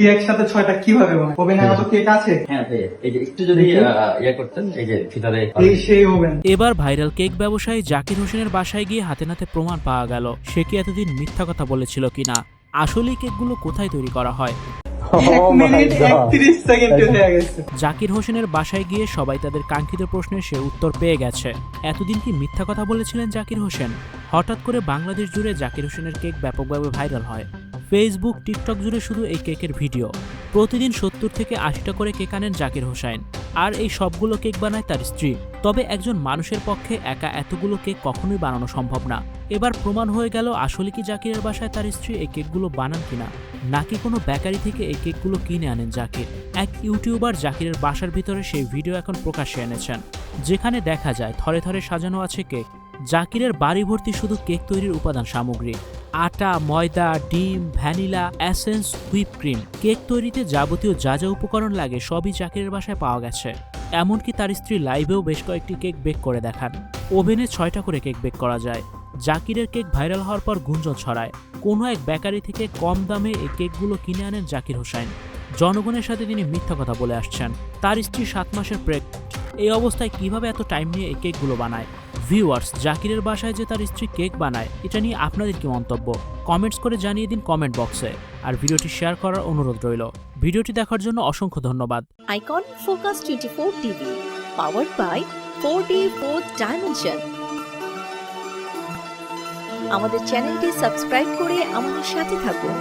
কি একসাথে ছয়টা কীভাবে বানায় ওভেনে মতো কেক আছে? হ্যাঁ ভাই, এই যে একটু যদি ইয়ে করতেন এই যে ভিতরে এই সেই ওভেন এবার ভাইরাল কেক ব্যবসায়ী জাকির হোসেনের বাসায় গিয়ে হাতে নাতে প্রমাণ পাওয়া গেল। সে কি এতদিন মিথ্যা কথা বলেছিল কিনা? আসলেই কেকগুলো কোথায় তৈরি করা হয়? হয়ে গেছে। জাকির হোসেনের বাসায় গিয়ে সবাই তাদের কাঙ্ক্ষিত প্রশ্নের সে উত্তর পেয়ে গেছে। এতদিন কি মিথ্যা কথা বলেছিলেন জাকির হোসেন? হঠাৎ করে বাংলাদেশ জুড়ে জাকির হোসেনের কেক ব্যাপকভাবে ভাইরাল হয়। ফেসবুক টিকটক জুড়ে শুধু এই কেকের ভিডিও। প্রতিদিন সত্তর থেকে আশিটা করে কেক আনেন জাকির হোসেন আর এই সবগুলো কেক বানায় তার স্ত্রী। তবে একজন মানুষের পক্ষে একা এতগুলো কেক কখনোই বানানো সম্ভব না। এবার প্রমাণ হয়ে গেল আসলে কি জাকিরের বাসায় তার স্ত্রী এই কেকগুলো বানান কিনা। নাকি কোনো বেকারি থেকে এই কেকগুলো কিনে আনেন জাকির। এক ইউটিউবার জাকিরের বাসার ভিতরে সেই ভিডিও এখন প্রকাশ্যে এনেছেন। যেখানে দেখা যায়, থরে থরে সাজানো আছে কেক। জাকিরের বাড়ি ভর্তি শুধু কেক তৈরির উপাদান সামগ্রী। আটা, ময়দা, ডিম, vanilla essence whip cream. Cake তৈরিতে যাবতীয় যা যা উপকরণ লাগে সবই জাকিরের বাসায় পাওয়া গেছে। এমনকি তার স্ত্রী লাইভেও বেশ কয়েকটি কেক বেক করে দেখান। ওভেনে ছয়টা করে কেক বেক করা যায়। জাকিরের কেক ভাইরাল হওয়ার পর গুঞ্জন ছড়ায়। কোনো এক বেকারি থেকে কম দামে এই কেকগুলো কিনে আনেন জাকির হোসেন। জনগণের সাথে তিনি মিথ্যা কথা বলে আসছেন। তার স্ত্রী সাত মাসের প্রেগ এই অবস্থায় কীভাবে এত টাইম নিয়ে এই কেকগুলো বানায়? ভিউয়ার্স জাকিরের বাসায় যে তার স্ত্রী কেক বানায় এটা নিয়ে আপনাদের কি মন্তব্য? কমেন্টস করে জানিয়ে দিন কমেন্ট বক্সে। আর ভিডিওটি শেয়ার করার অনুরোধ রইল। ভিডিওটি দেখার জন্য অসংখ্য ধন্যবাদ। Icon Focus 24 TV, by by 4D 4th Dimension. আমাদের চ্যানেলটি সাবস্ক্রাইব করে আমাদের সাথে থাকুন।